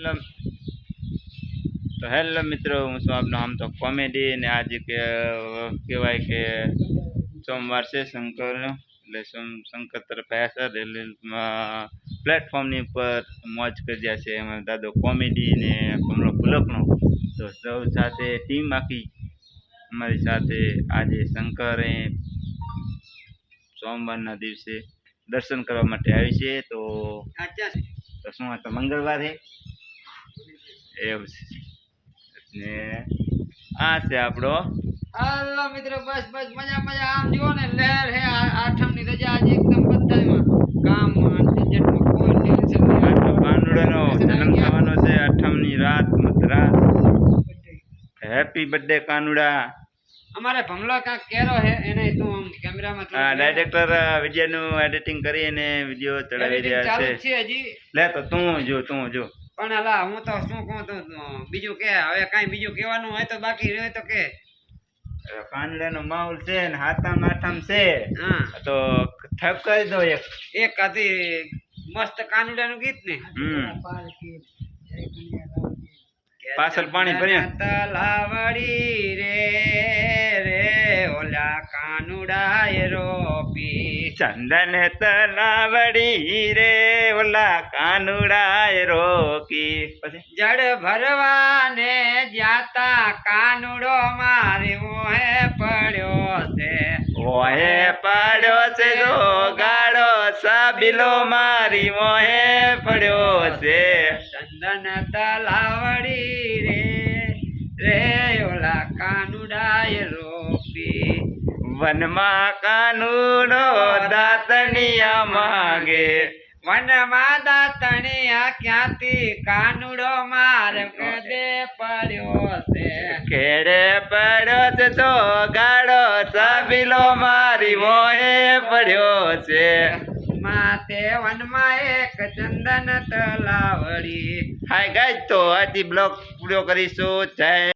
Hello તો hello મિત્રો હું છું આપનો આમ તો કોમેડી ને આજે કે કહેવાય કે સોમવાર છે શંકર એટલે સોમ શંકર તરફ આવ્યા છે રેલવેમાં પ્લેટફોર્મની ઉપર મોજ કર્યા છે એમાં દાદો કોમેડી ને કમળો પુલકનો તો સૌ સાથે ટીમ આખી અમારી સાથે આજે શંકરે સોમવારના દિવસે દર્શન કરવા માટે આવી છે. તો તો શું તો મંગળવાર? એવું છે. ને આ છે આપણો. હાલો મિત્રો બસ બસ મજા મજા. આમ જુઓ ને લહેર હે આઠમની રજા આજે એકદમ બધામાં કામ ઝંઝટમાં કોઈ ટેન્શન આ તો કાનુડાનો જન્મ થવાનો છે અઠમની રાત મધરાત. Happy birthday Kanuda. અમારે ભમલો કાંક કેરો હે એને તું આમ કેમેરામાં નું ડાયરેક્ટર વિડીયોનું એડિટિંગ કરી અને વીડિયો ચડાવી રહ્યા છે. લે તો તું જો તું જો. પણ અલા હું તો શું કહું તો બીજું કે હવે કાંઈ બીજું કહેવાનું હોય તો બાકી રહે તો કે. કાનુડાનો માહોલ છે ને હાથમ આઠમ છે. હા. તો ઠપ દો એક. એક હતી મસ્ત કાનુડાનું ગીત ને. પાછળ પાણી ભર્યા. તલાવડી રે રે ઓલા કાનુડાએ રોપી. ચંદન તલાવડી રે ઓલા કાનુડાય રોકી. પછી? જડ ભરવાને જાતા કાનુડો મારી મોહે પડ્યો છે. ઓહે પડ્યો છે જો ગાડો સાબીલો મારી મોહે પડ્યો છે. ચંદન તલાવડી રે રે ઓલા કાનુડાય રોકી વનમાં કાનુડો દાતણિયા માગે. વનમાં દાતણિયા ક્યાંથી કાનુડો માર કદે પડ્યો છે? ખેડે પડ્યો છે જો ગાડો સાબીલો મારી મોહે પડ્યો છે. માથે વનમાં એક ચંદન તલાવડી. હાય ગાય તો આજથી બ્લોગ પૂરો કરીશું. જય